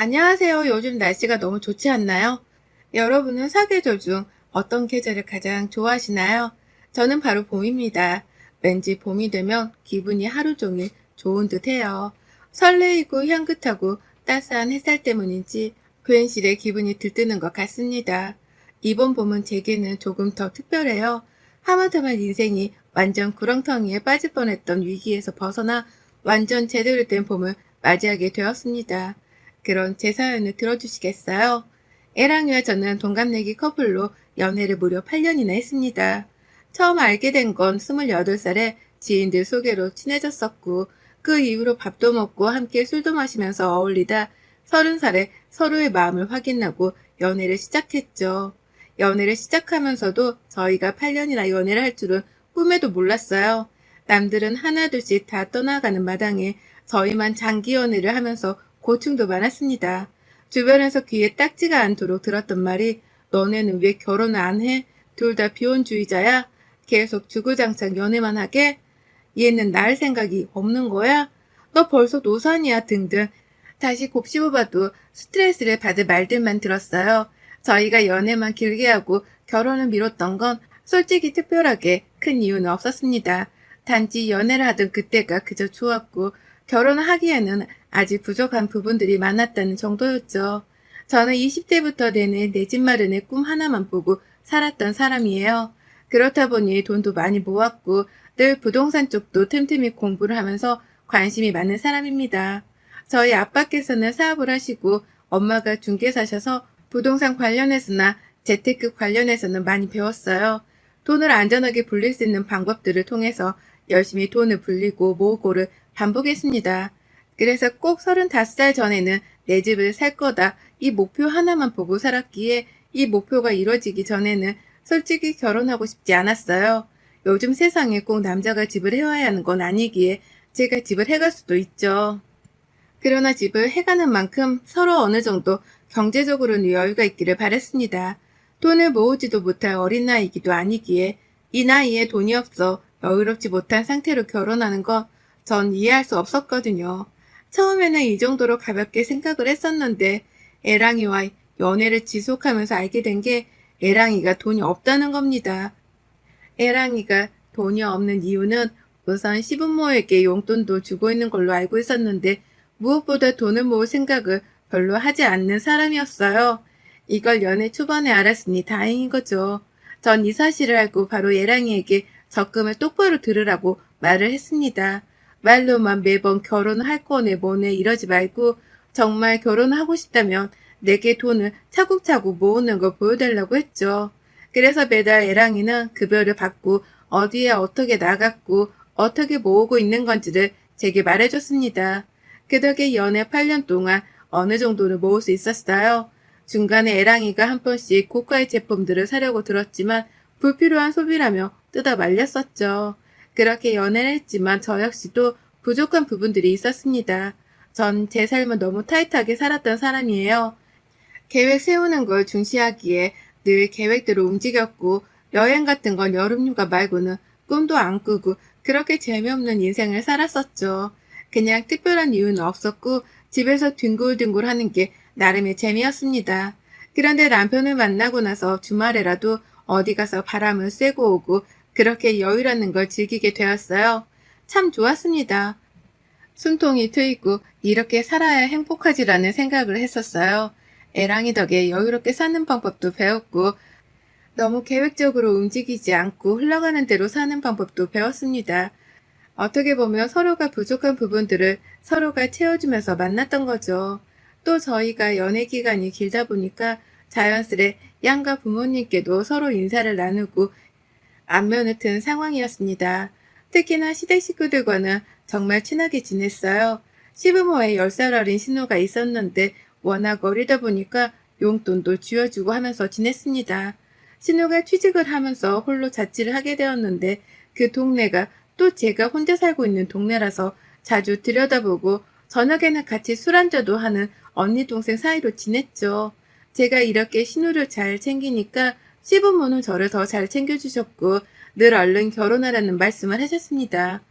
안녕하세요. 요즘 날씨가 너무 좋지 않나요? 여러분은 사계절 중 어떤 계절을 가장 좋아하시나요? 저는 바로 봄입니다. 왠지 봄이 되면 기분이 하루 종일 좋은 듯 해요. 설레이고 향긋하고 따스한 햇살 때문인지 괜시레 기분이 들뜨는 것 같습니다. 이번 봄은 제게는 조금 더 특별해요. 하마터면 인생이 완전 구렁텅이에 빠질 뻔했던 위기에서 벗어나 완전 제대로 된 봄을 맞이하게 되었습니다. 그런 제 사연을 들어주시겠어요? 애랑이와 저는 동갑내기 커플로 연애를 무려 8년이나 했습니다. 처음 알게 된 건 28살에 지인들 소개로 친해졌었고 그 이후로 밥도 먹고 함께 술도 마시면서 어울리다 30살에 서로의 마음을 확인하고 연애를 시작했죠. 연애를 시작하면서도 저희가 8년이나 연애를 할 줄은 꿈에도 몰랐어요. 남들은 하나둘씩 다 떠나가는 마당에 저희만 장기 연애를 하면서 고충도 많았습니다. 주변에서 귀에 딱지가 않도록 들었던 말이 너네는 왜 결혼을 안 해? 둘 다 비혼주의자야? 계속 주구장창 연애만 하게? 얘는 날 생각이 없는 거야? 너 벌써 노산이야 등등 다시 곱씹어 봐도 스트레스를 받을 말들만 들었어요. 저희가 연애만 길게 하고 결혼을 미뤘던 건 솔직히 특별하게 큰 이유는 없었습니다. 단지 연애를 하던 그때가 그저 좋았고 결혼을 하기에는 아직 부족한 부분들이 많았다는 정도였죠. 저는 20대부터 내내 내집 마련의 꿈 하나만 보고 살았던 사람이에요. 그렇다 보니 돈도 많이 모았고 늘 부동산 쪽도 틈틈이 공부를 하면서 관심이 많은 사람입니다. 저희 아빠께서는 사업을 하시고 엄마가 중개사셔서 부동산 관련해서나 재테크 관련해서는 많이 배웠어요. 돈을 안전하게 불릴 수 있는 방법들을 통해서 열심히 돈을 불리고 모으고를 반복했습니다. 그래서 꼭 35살 전에는 내 집을 살 거다 이 목표 하나만 보고 살았기에 이 목표가 이루어지기 전에는 솔직히 결혼하고 싶지 않았어요. 요즘 세상에 꼭 남자가 집을 해와야 하는 건 아니기에 제가 집을 해갈 수도 있죠. 그러나 집을 해가는 만큼 서로 어느 정도 경제적으로는 여유가 있기를 바랬습니다. 돈을 모으지도 못할 어린 나이이기도 아니기에 이 나이에 돈이 없어 여유롭지 못한 상태로 결혼하는 건전 이해할 수 없었거든요. 처음에는 이 정도로 가볍게 생각을 했었는데 애랑이와 연애를 지속하면서 알게 된게 애랑이가 돈이 없다는 겁니다. 애랑이가 돈이 없는 이유는 우선 시부모에게 용돈도 주고 있는 걸로 알고 있었는데 무엇보다 돈을 모을 생각을 별로 하지 않는 사람이었어요. 이걸 연애 초반에 알았으니 다행인 거죠. 전 이 사실을 알고 바로 예랑이에게 적금을 똑바로 들으라고 말을 했습니다. 말로만 매번 결혼할 거네 뭐네 이러지 말고 정말 결혼하고 싶다면 내게 돈을 차곡차곡 모으는 걸 보여달라고 했죠. 그래서 매달 애랑이는 급여를 받고 어디에 어떻게 나갔고 어떻게 모으고 있는 건지를 제게 말해줬습니다. 그 덕에 연애 8년 동안 어느 정도는 모을 수 있었어요. 중간에 애랑이가 한 번씩 고가의 제품들을 사려고 들었지만 불필요한 소비라며 뜯어 말렸었죠. 그렇게 연애를 했지만 저 역시도 부족한 부분들이 있었습니다. 전 제 삶을 너무 타이트하게 살았던 사람이에요. 계획 세우는 걸 중시하기에 늘 계획대로 움직였고 여행 같은 건 여름휴가 말고는 꿈도 안 꾸고 그렇게 재미없는 인생을 살았었죠. 그냥 특별한 이유는 없었고 집에서 뒹굴뒹굴 하는 게 나름의 재미였습니다. 그런데 남편을 만나고 나서 주말에라도 어디 가서 바람을 쐬고 오고 그렇게 여유라는 걸 즐기게 되었어요. 참 좋았습니다. 숨통이 트이고 이렇게 살아야 행복하지라는 생각을 했었어요. 애랑이 덕에 여유롭게 사는 방법도 배웠고 너무 계획적으로 움직이지 않고 흘러가는 대로 사는 방법도 배웠습니다. 어떻게 보면 서로가 부족한 부분들을 서로가 채워주면서 만났던 거죠. 또 저희가 연애 기간이 길다 보니까 자연스레 양가 부모님께도 서로 인사를 나누고 안면을 튼 상황이었습니다. 특히나 시댁 식구들과는 정말 친하게 지냈어요. 시부모의 10살 어린 신우가 있었는데 워낙 어리다 보니까 용돈도 쥐어주고 하면서 지냈습니다. 신우가 취직을 하면서 홀로 자취를 하게 되었는데 그 동네가 또 제가 혼자 살고 있는 동네라서 자주 들여다보고 저녁에는 같이 술 한잔도 하는 언니 동생 사이로 지냈죠. 제가 이렇게 신우를 잘 챙기니까 시부모는 저를 더 잘 챙겨주셨고 늘 얼른 결혼하라는 말씀을 하셨습니다.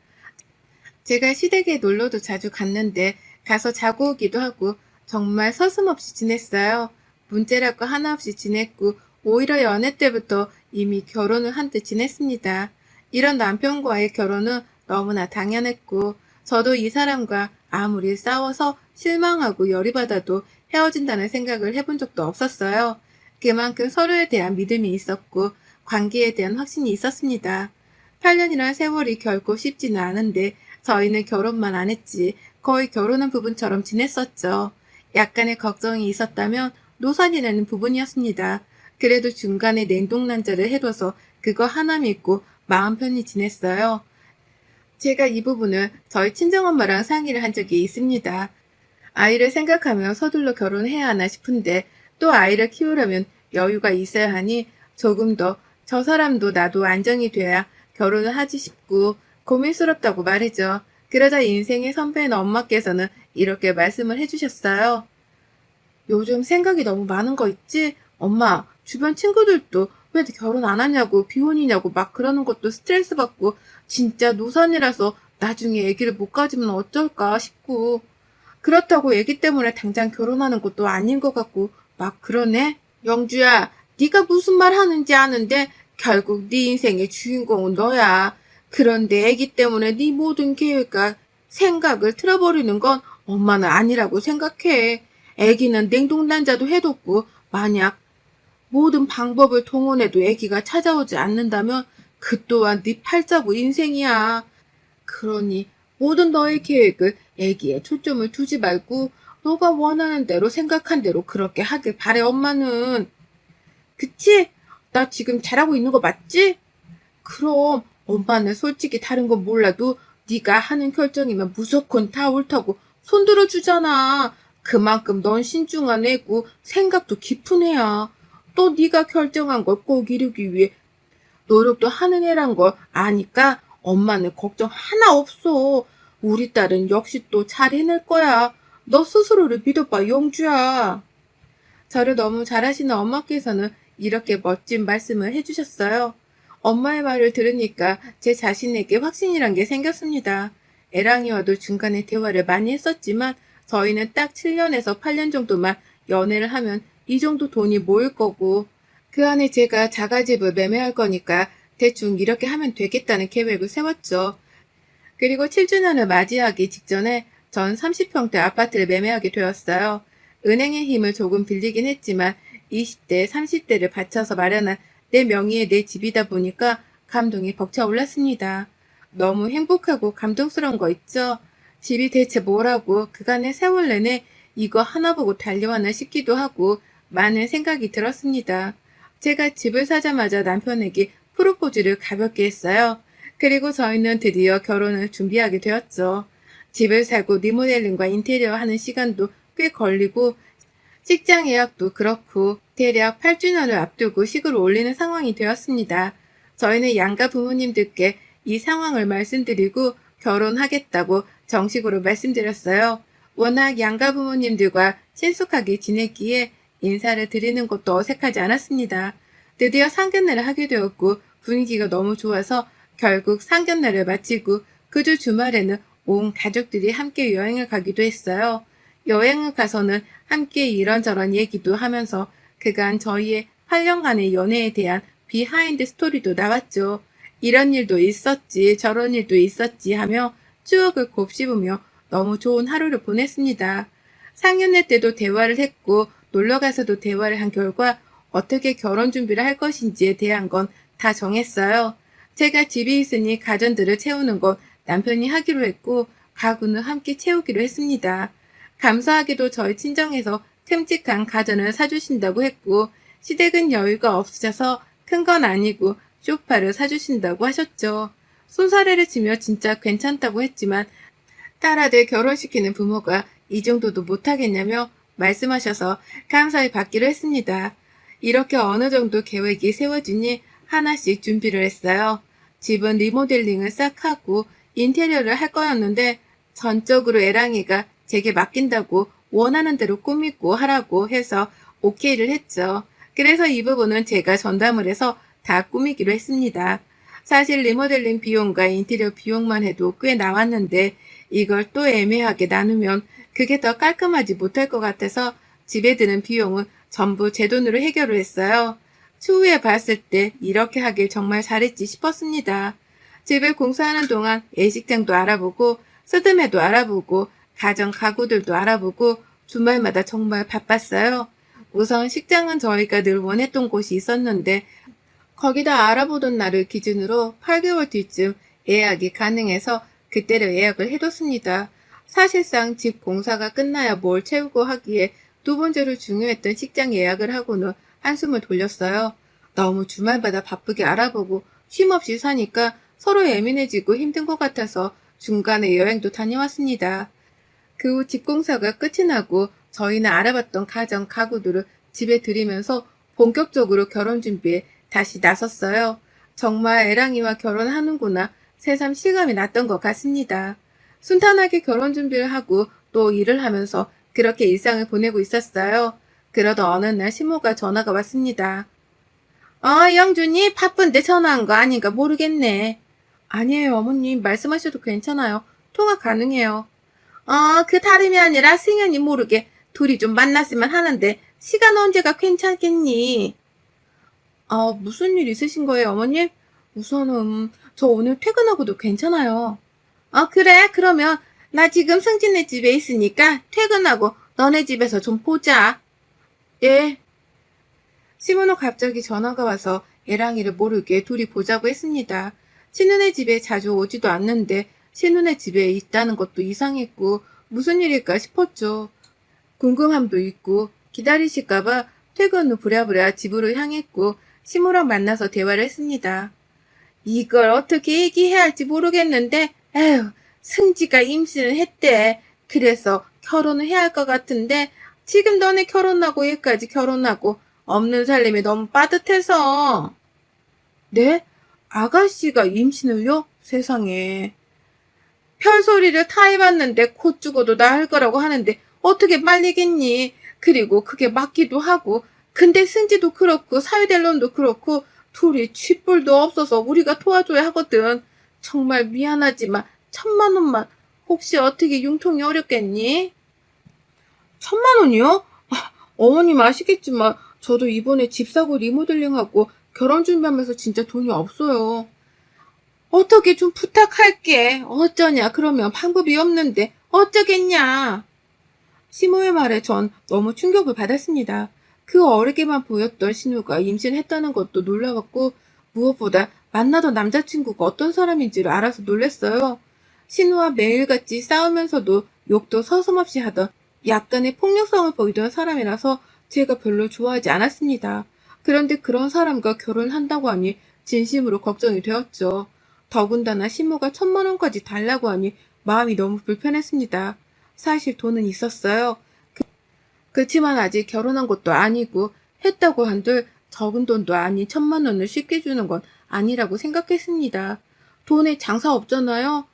제가 시댁에 놀러도 자주 갔는데 가서 자고 오기도 하고 정말 서슴없이 지냈어요. 문제랄 거 하나 없이 지냈고 오히려 연애 때부터 이미 결혼을 한 듯 지냈습니다. 이런 남편과의 결혼은 너무나 당연했고 저도 이 사람과 아무리 싸워서 실망하고 열이 받아도 헤어진다는 생각을 해본 적도 없었어요. 그만큼 서로에 대한 믿음이 있었고 관계에 대한 확신이 있었습니다. 8년이란 세월이 결코 쉽지는 않은데 저희는 결혼만 안 했지 거의 결혼한 부부처럼 지냈었죠. 약간의 걱정이 있었다면 노산이라는 부분이었습니다. 그래도 중간에 냉동난자를 해둬서 그거 하나 믿고 마음 편히 지냈어요. 제가 이 부분을 저희 친정엄마랑 상의를 한 적이 있습니다. 아이를 생각하며 서둘러 결혼해야 하나 싶은데 또 아이를 키우려면 여유가 있어야 하니 조금 더 저 사람도 나도 안정이 돼야 결혼을 하지 싶고 고민스럽다고 말이죠. 그러자 인생의 선배인 엄마께서는 이렇게 말씀을 해주셨어요. 요즘 생각이 너무 많은 거 있지? 엄마, 주변 친구들도 왜 결혼 안 하냐고 비혼이냐고 막 그러는 것도 스트레스 받고 진짜 노산이라서 나중에 아기를 못 가지면 어쩔까 싶고 그렇다고 아기 때문에 당장 결혼하는 것도 아닌 것 같고 막 그러네. 영주야, 네가 무슨 말 하는지 아는데 결국 네 인생의 주인공은 너야. 그런데 아기 때문에 네 모든 계획과 생각을 틀어버리는 건 엄마는 아니라고 생각해. 아기는 냉동난자도 해뒀고 만약 모든 방법을 동원해도 아기가 찾아오지 않는다면 그 또한 네 팔자고 인생이야. 그러니 모든 너의 계획을 아기에 초점을 두지 말고 너가 원하는 대로 생각한 대로 그렇게 하길 바래 엄마는. 그치? 나 지금 잘하고 있는 거 맞지? 그럼 엄마는 솔직히 다른 건 몰라도 네가 하는 결정이면 무조건 다 옳다고 손들어 주잖아. 그만큼 넌 신중한 애고 생각도 깊은 애야. 또 네가 결정한 걸 꼭 이루기 위해 노력도 하는 애란 걸 아니까 엄마는 걱정 하나 없어. 우리 딸은 역시 또 잘 해낼 거야. 너 스스로를 믿어봐, 영주야. 저를 너무 잘하시는 엄마께서는 이렇게 멋진 말씀을 해주셨어요. 엄마의 말을 들으니까 제 자신에게 확신이란 게 생겼습니다. 애랑이와도 중간에 대화를 많이 했었지만 저희는 딱 7년에서 8년 정도만 연애를 하면 이 정도 돈이 모일 거고 그 안에 제가 자가집을 매매할 거니까 대충 이렇게 하면 되겠다는 계획을 세웠죠. 그리고 7주년을 맞이하기 직전에 전 30평대 아파트를 매매하게 되었어요. 은행의 힘을 조금 빌리긴 했지만 20대, 30대를 바쳐서 마련한 내 명의의 내 집이다 보니까 감동이 벅차올랐습니다. 너무 행복하고 감동스러운 거 있죠? 집이 대체 뭐라고 그간의 세월 내내 이거 하나 보고 달려왔나 싶기도 하고 많은 생각이 들었습니다. 제가 집을 사자마자 남편에게 프로포즈를 가볍게 했어요. 그리고 저희는 드디어 결혼을 준비하게 되었죠. 집을 사고 리모델링과 인테리어 하는 시간도 꽤 걸리고 직장 예약도 그렇고 대략 8주년을 앞두고 식을 올리는 상황이 되었습니다. 저희는 양가 부모님들께 이 상황을 말씀드리고 결혼하겠다고 정식으로 말씀드렸어요. 워낙 양가 부모님들과 친숙하게 지냈기에 인사를 드리는 것도 어색하지 않았습니다. 드디어 상견례를 하게 되었고 분위기가 너무 좋아서 결국 상견례를 마치고 그 주 주말에는 온 가족들이 함께 여행을 가기도 했어요. 여행을 가서는 함께 이런저런 얘기도 하면서 그간 저희의 8년간의 연애에 대한 비하인드 스토리도 나왔죠. 이런 일도 있었지, 저런 일도 있었지 하며 추억을 곱씹으며 너무 좋은 하루를 보냈습니다. 상견례 때도 대화를 했고 놀러 가서도 대화를 한 결과 어떻게 결혼 준비를 할 것인지에 대한 건 다 정했어요. 제가 집에 있으니 가전들을 채우는 건 남편이 하기로 했고 가구는 함께 채우기로 했습니다. 감사하게도 저희 친정에서 큼직한 가전을 사주신다고 했고 시댁은 여유가 없으셔서 큰 건 아니고 쇼파를 사주신다고 하셨죠. 손사래를 치며 진짜 괜찮다고 했지만 딸아들 결혼시키는 부모가 이 정도도 못하겠냐며 말씀하셔서 감사히 받기로 했습니다. 이렇게 어느 정도 계획이 세워지니 하나씩 준비를 했어요. 집은 리모델링을 싹 하고 인테리어를 할 거였는데 전적으로 애랑이가 제게 맡긴다고 원하는 대로 꾸미고 하라고 해서 오케이를 했죠. 그래서 이 부분은 제가 전담을 해서 다 꾸미기로 했습니다. 사실 리모델링 비용과 인테리어 비용만 해도 꽤 나왔는데 이걸 또 애매하게 나누면 그게 더 깔끔하지 못할 것 같아서 집에 드는 비용은 전부 제 돈으로 해결을 했어요. 추후에 봤을 때 이렇게 하길 정말 잘했지 싶었습니다. 집을 공사하는 동안 예식장도 알아보고 쓰드매도 알아보고 가정 가구들도 알아보고 주말마다 정말 바빴어요. 우선 식장은 저희가 늘 원했던 곳이 있었는데 거기다 알아보던 날을 기준으로 8개월 뒤쯤 예약이 가능해서 그때를 예약을 해뒀습니다. 사실상 집 공사가 끝나야 뭘 채우고 하기에 두 번째로 중요했던 식장 예약을 하고는 한숨을 돌렸어요. 너무 주말마다 바쁘게 알아보고 쉼없이 사니까 서로 예민해지고 힘든 것 같아서 중간에 여행도 다녀왔습니다. 그 후 집공사가 끝이 나고 저희는 알아봤던 가정 가구들을 집에 들이면서 본격적으로 결혼 준비에 다시 나섰어요. 정말 애랑이와 결혼하는구나 새삼 실감이 났던 것 같습니다. 순탄하게 결혼 준비를 하고 또 일을 하면서 그렇게 일상을 보내고 있었어요. 그러던 어느 날 시모가 전화가 왔습니다. 어, 영준이 바쁜데 전화한 거 아닌가 모르겠네. 아니에요, 어머님. 말씀하셔도 괜찮아요. 통화 가능해요. 어, 그 다름이 아니라 승현이 모르게 둘이 좀 만났으면 하는데 시간 언제가 괜찮겠니? 아, 무슨 일 있으신 거예요, 어머님? 우선은 저 오늘 퇴근하고도 괜찮아요. 어, 그래? 그러면 나 지금 승진네 집에 있으니까 퇴근하고 너네 집에서 좀 보자. 예. 시모노 갑자기 전화가 와서 애랑이를 모르게 둘이 보자고 했습니다. 신우네 집에 자주 오지도 않는데 신우네 집에 있다는 것도 이상했고 무슨 일일까 싶었죠. 궁금함도 있고 기다리실까봐 퇴근 후 부랴부랴 집으로 향했고 시모랑 만나서 대화를 했습니다. 이걸 어떻게 얘기해야 할지 모르겠는데 에휴 승지가 임신을 했대. 그래서 결혼을 해야 할 것 같은데 지금 너네 결혼하고 얘까지 결혼하고 없는 살림이 너무 빠듯해서 네? 아가씨가 임신을요? 세상에 별소리를 다 해봤는데 곧 죽어도 나을 거라고 하는데 어떻게 말리겠니? 그리고 그게 맞기도 하고 근데 승지도 그렇고 사회델론도 그렇고 둘이 쥐뿔도 없어서 우리가 도와줘야 하거든. 정말 미안하지만 천만 원만 혹시 어떻게 융통이 어렵겠니? 천만 원이요? 아, 어머님 아시겠지만 저도 이번에 집 사고 리모델링하고 결혼 준비하면서 진짜 돈이 없어요. 어떻게 좀 부탁할게. 어쩌냐. 그러면 방법이 없는데 어쩌겠냐. 시모의 말에 전 너무 충격을 받았습니다. 그 어리게만 보였던 신우가 임신했다는 것도 놀라웠고 무엇보다 만나던 남자친구가 어떤 사람인지를 알아서 놀랐어요. 신우와 매일같이 싸우면서도 욕도 서슴없이 하던 약간의 폭력성을 보이던 사람이라서 제가 별로 좋아하지 않았습니다. 그런데 그런 사람과 결혼한다고 하니 진심으로 걱정이 되었죠. 더군다나 신모가 천만 원까지 달라고 하니 마음이 너무 불편했습니다. 사실 돈은 있었어요. 그, 그렇지만 아직 결혼한 것도 아니고 했다고 한들 적은 돈도 아닌 천만 원을 쉽게 주는 건 아니라고 생각했습니다. 돈에 장사 없잖아요.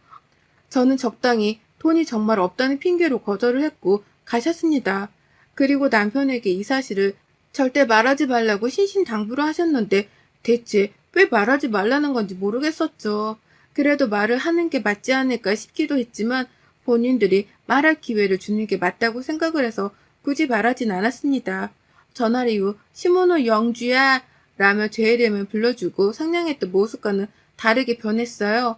저는 적당히 돈이 정말 없다는 핑계로 거절을 했고 가셨습니다. 그리고 남편에게 이 사실을 절대 말하지 말라고 신신당부를 하셨는데 대체 왜 말하지 말라는 건지 모르겠었죠. 그래도 말을 하는 게 맞지 않을까 싶기도 했지만 본인들이 말할 기회를 주는 게 맞다고 생각을 해서 굳이 말하진 않았습니다. 전화 이후 시모노 영주야 라며 제 이름을 불러주고 상냥했던 모습과는 다르게 변했어요.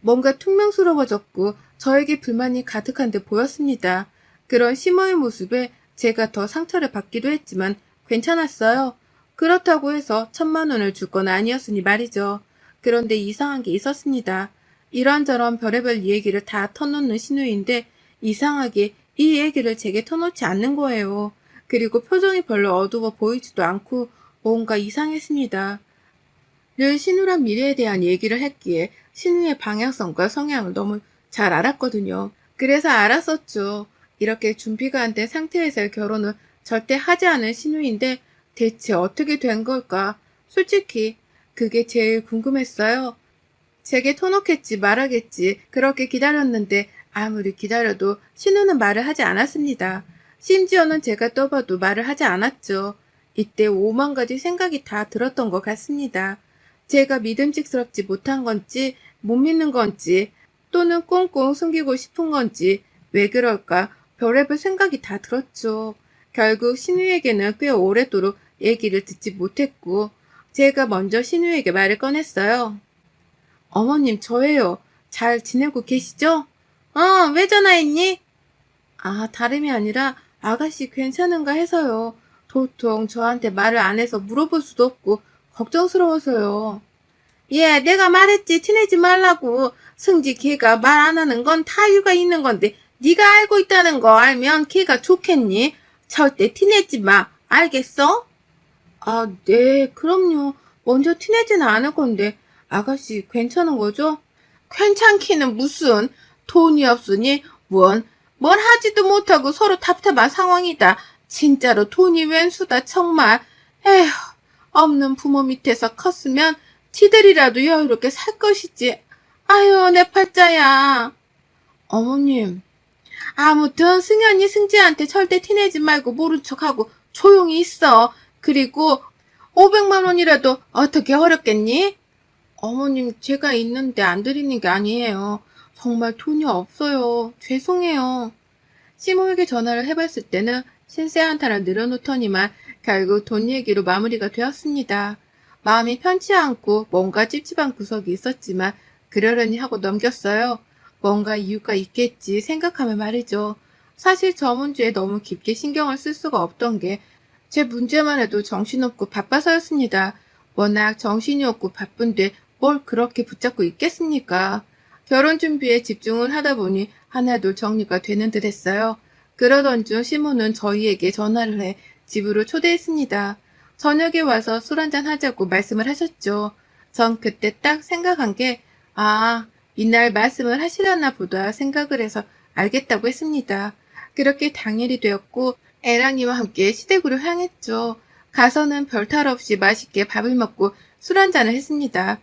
뭔가 퉁명스러워졌고 저에게 불만이 가득한 데 보였습니다. 그런 시모의 모습에 제가 더 상처를 받기도 했지만 괜찮았어요. 그렇다고 해서 천만 원을 줄 건 아니었으니 말이죠. 그런데 이상한 게 있었습니다. 이런저런 별의별 얘기를 다 터놓는 신우인데 이상하게 이 얘기를 제게 터놓지 않는 거예요. 그리고 표정이 별로 어두워 보이지도 않고 뭔가 이상했습니다. 늘 신우란 미래에 대한 얘기를 했기에 신우의 방향성과 성향을 너무 잘 알았거든요. 그래서 알았었죠. 이렇게 준비가 안 된 상태에서의 결혼은 절대 하지 않은 신우인데 대체 어떻게 된 걸까? 솔직히 그게 제일 궁금했어요. 제게 터놓겠지 말하겠지 그렇게 기다렸는데 아무리 기다려도 신우는 말을 하지 않았습니다. 심지어는 제가 떠봐도 말을 하지 않았죠. 이때 오만 가지 생각이 다 들었던 것 같습니다. 제가 믿음직스럽지 못한 건지 못 믿는 건지 또는 꽁꽁 숨기고 싶은 건지 왜 그럴까 별의별 생각이 다 들었죠. 결국 신우에게는 꽤 오래도록 얘기를 듣지 못했고 제가 먼저 신우에게 말을 꺼냈어요. 어머님 저예요. 잘 지내고 계시죠? 어, 왜 전화했니? 아, 다름이 아니라 아가씨 괜찮은가 해서요. 도통 저한테 말을 안 해서 물어볼 수도 없고 걱정스러워서요. 예, 내가 말했지 티내지 말라고. 승지 걔가 말 안 하는 건 타유가 있는 건데 네가 알고 있다는 거 알면 걔가 좋겠니? 절대 티내지 마. 알겠어? 아, 네, 그럼요. 먼저 티내지는 않을 건데 아가씨 괜찮은 거죠? 괜찮기는 무슨 돈이 없으니 뭔, 뭘 하지도 못하고 서로 답답한 상황이다. 진짜로 돈이 웬수다 정말. 에휴, 없는 부모 밑에서 컸으면 지들이라도 여유롭게 살 것이지. 아유, 내 팔자야. 어머님. 아무튼 승현이 승지한테 절대 티내지 말고 모른 척하고 조용히 있어. 그리고 500만 원이라도 어떻게 어렵겠니? 어머님, 제가 있는데 안 드리는 게 아니에요. 정말 돈이 없어요. 죄송해요. 시모에게 전화를 해봤을 때는 신세 한타를 늘어놓더니만 결국 돈 얘기로 마무리가 되었습니다. 마음이 편치 않고 뭔가 찝찝한 구석이 있었지만 그러려니 하고 넘겼어요. 뭔가 이유가 있겠지 생각하면 말이죠. 사실 저 문제에 너무 깊게 신경을 쓸 수가 없던 게 제 문제만 해도 정신없고 바빠서였습니다. 워낙 정신이 없고 바쁜데 뭘 그렇게 붙잡고 있겠습니까? 결혼 준비에 집중을 하다 보니 하나도 정리가 되는 듯 했어요. 그러던 중 시모는 저희에게 전화를 해 집으로 초대했습니다. 저녁에 와서 술 한잔 하자고 말씀을 하셨죠. 전 그때 딱 생각한 게, 아, 이날 말씀을 하시려나 보다 생각을 해서 알겠다고 했습니다. 그렇게 당일이 되었고, 애랑이와 함께 시댁으로 향했죠. 가서는 별탈 없이 맛있게 밥을 먹고 술 한잔을 했습니다.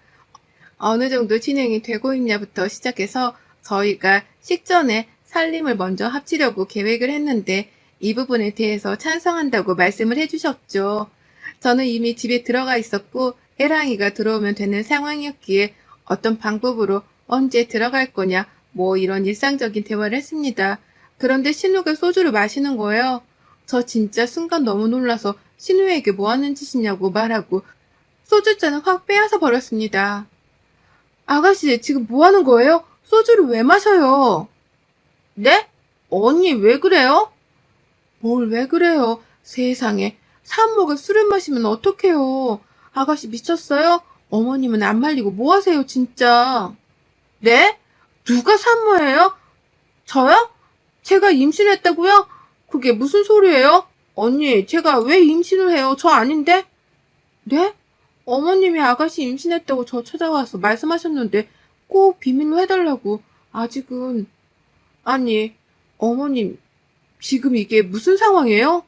어느 정도 진행이 되고 있냐부터 시작해서 저희가 식전에 살림을 먼저 합치려고 계획을 했는데 이 부분에 대해서 찬성한다고 말씀을 해주셨죠. 저는 이미 집에 들어가 있었고 애랑이가 들어오면 되는 상황이었기에 어떤 방법으로 언제 들어갈 거냐 뭐 이런 일상적인 대화를 했습니다. 그런데 신우가 소주를 마시는 거예요. 저 진짜 순간 너무 놀라서 신우에게 뭐 하는 짓이냐고 말하고 소주잔을 확 빼앗아 버렸습니다. 아가씨, 지금 뭐 하는 거예요? 소주를 왜 마셔요? 네? 언니, 왜 그래요? 뭘 왜 그래요? 세상에. 산모가 술을 마시면 어떡해요? 아가씨 미쳤어요? 어머님은 안 말리고 뭐 하세요, 진짜? 네? 누가 산모예요? 저요? 제가 임신했다고요? 그게 무슨 소리예요? 언니, 제가 왜 임신을 해요? 저 아닌데? 네? 어머님이 아가씨 임신했다고 저 찾아와서 말씀하셨는데 꼭 비밀로 해달라고 아직은 아니 어머님 지금 이게 무슨 상황이에요?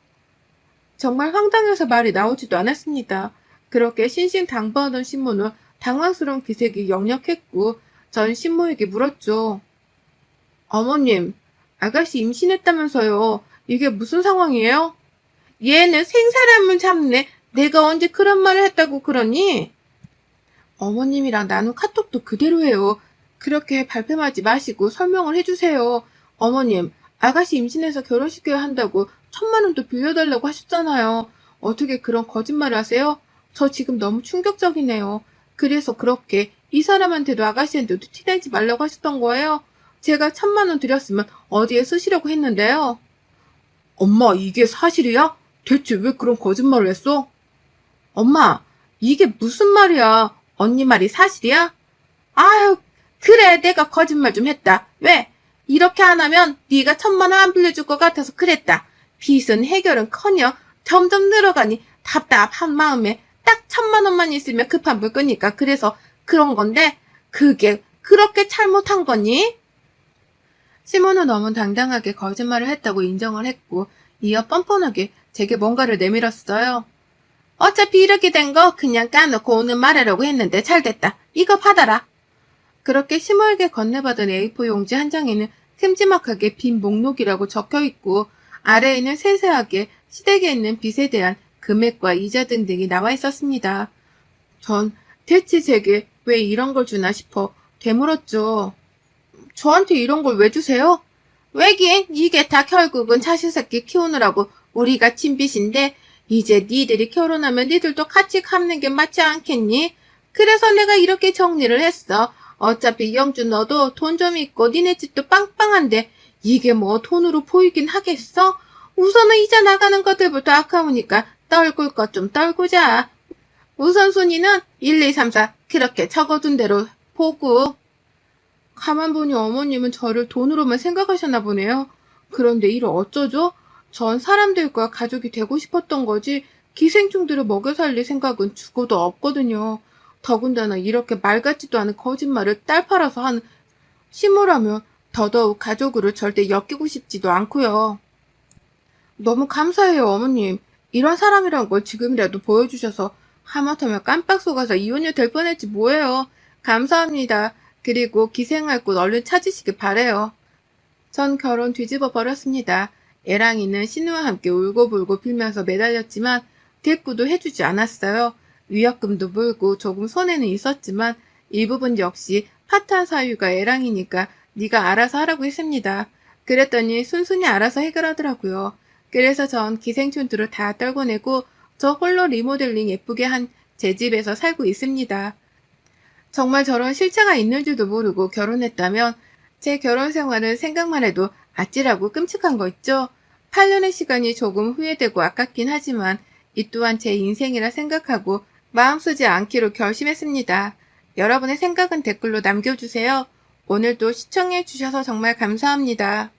정말 황당해서 말이 나오지도 않았습니다. 그렇게 신신당부하던 신모는 당황스러운 기색이 역력했고 전 신모에게 물었죠. 어머님 아가씨 임신했다면서요. 이게 무슨 상황이에요? 얘는 생사람을 잡네. 내가 언제 그런 말을 했다고 그러니? 어머님이랑 나눈 카톡도 그대로예요. 그렇게 발뺌하지 마시고 설명을 해주세요. 어머님, 아가씨 임신해서 결혼시켜야 한다고 천만 원도 빌려달라고 하셨잖아요. 어떻게 그런 거짓말을 하세요? 저 지금 너무 충격적이네요. 그래서 그렇게 이 사람한테도 아가씨한테도 티내지 말라고 하셨던 거예요? 제가 천만 원 드렸으면 어디에 쓰시려고 했는데요. 엄마, 이게 사실이야? 대체 왜 그런 거짓말을 했어? 엄마, 이게 무슨 말이야? 언니 말이 사실이야? 아유, 그래, 내가 거짓말 좀 했다. 왜? 이렇게 안 하면 네가 천만 원 안 빌려줄 것 같아서 그랬다. 빚은 해결은커녕 점점 늘어가니 답답한 마음에 딱 천만 원만 있으면 급한 물 끄니까 그래서 그런 건데 그게 그렇게 잘못한 거니? 시몬은 너무 당당하게 거짓말을 했다고 인정을 했고 이어 뻔뻔하게 제게 뭔가를 내밀었어요. 어차피 이렇게 된 거 그냥 까놓고 오늘 말하려고 했는데 잘 됐다. 이거 받아라. 그렇게 심오하게 건네받은 A4 용지 한 장에는 큼지막하게 빈 목록이라고 적혀 있고 아래에는 세세하게 시댁에 있는 빚에 대한 금액과 이자 등등이 나와 있었습니다. 전 대체 제게 왜 이런 걸 주나 싶어 되물었죠. 저한테 이런 걸 왜 주세요? 왜긴 이게 다 결국은 자식새끼 키우느라고 우리가 친빚인데 이제 니들이 결혼하면 니들도 같이 갚는 게 맞지 않겠니? 그래서 내가 이렇게 정리를 했어. 어차피 영주 너도 돈 좀 있고 니네 집도 빵빵한데 이게 뭐 돈으로 보이긴 하겠어? 우선은 이자 나가는 것들부터 아까우니까 떨굴 것 좀 떨구자. 우선순위는 1, 2, 3, 4 그렇게 적어둔 대로 보고. 가만 보니 어머님은 저를 돈으로만 생각하셨나 보네요. 그런데 이를 어쩌죠? 전 사람들과 가족이 되고 싶었던 거지 기생충들을 먹여 살릴 생각은 죽어도 없거든요. 더군다나 이렇게 말 같지도 않은 거짓말을 딸 팔아서 하는 심으라면 더더욱 가족으로 절대 엮이고 싶지도 않고요. 너무 감사해요, 어머님. 이런 사람이란 걸 지금이라도 보여주셔서 하마터면 깜빡 속아서 이혼이 될 뻔했지 뭐예요. 감사합니다. 그리고 기생할 곳 얼른 찾으시길 바래요. 전 결혼 뒤집어 버렸습니다. 애랑이는 신우와 함께 울고불고 빌면서 매달렸지만 대꾸도 해주지 않았어요. 위약금도 물고 조금 손해는 있었지만 일부분 역시 파탄 사유가 애랑이니까 네가 알아서 하라고 했습니다. 그랬더니 순순히 알아서 해결하더라고요. 그래서 전 기생충들을 다 떨궈내고 저 홀로 리모델링 예쁘게 한 제 집에서 살고 있습니다. 정말 저런 실체가 있는 줄도 모르고 결혼했다면 제 결혼 생활은 생각만 해도 아찔하고 끔찍한 거 있죠? 8년의 시간이 조금 후회되고 아깝긴 하지만 이 또한 제 인생이라 생각하고 마음 쓰지 않기로 결심했습니다. 여러분의 생각은 댓글로 남겨주세요. 오늘도 시청해 주셔서 정말 감사합니다.